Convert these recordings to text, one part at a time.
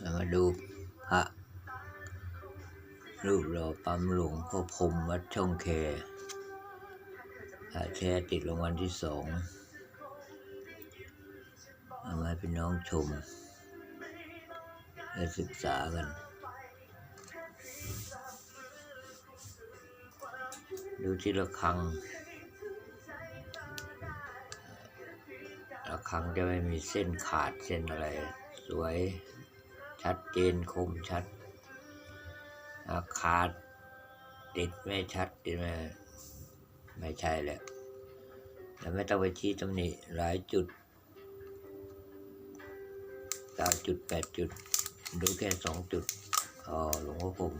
เรามาดูพระรูปหล่อปั๊มหลวงพ่อพรมวัดช่องแคพระแท้ติดรางวัลที่สองเอามาให้พี่น้องชม และศึกษากัน ดูที่ระฆังระฆังจะไม่มีเส้นขาดเส้นอะไร สวย ชัดเจนคมชัด อาขาดติดไม่ชัดติดไม่ไม่ใช่แหละแล้วไม่ต้องไปชี้ตำหนิหลายจุดเก้าจุดแปดจุด ดูแค่สองจุดอ๋อหลวงพ่อผม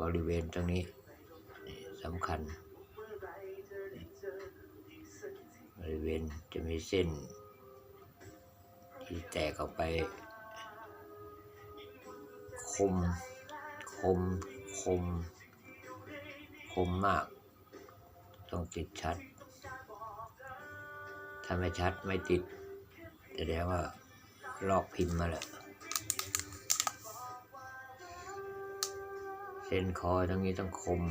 บริเวณตรงนี้สำคัญ เวณจะมีเส้น ที่แตกออกไป คม คม คม คมมาก ต้องติดชัด ถ้าไม่ชัดไม่ติดแสดงว่าลอกพิมพ์มาแล้วเส้นคอตรงนี้ต้องคม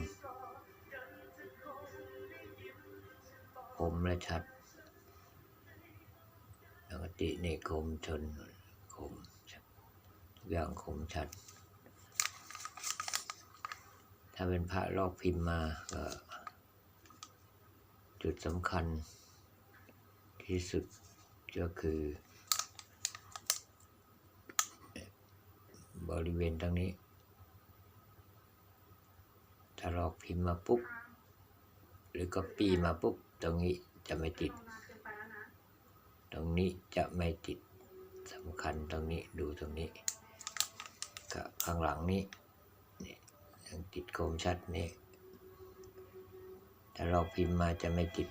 คมและชัด ตินี่คมชนคมอย่างคมชัด ถ้าเป็นพระลอกพิมพ์มาก็จุดสำคัญที่สุดก็คือ บริเวณตรงนี้ ถ้าลอกพิมพ์มาปุ๊บ หรือก็ปีมาปุ๊บ ตรงนี้จะไม่ติด ตรงนี้จะไม่ติดสำคัญตรงนี้ดูตรงนี้กับข้างหลังนี้นี่ยังติดคมชัดนี่ถ้าเราพิมพ์มาจะไม่ติด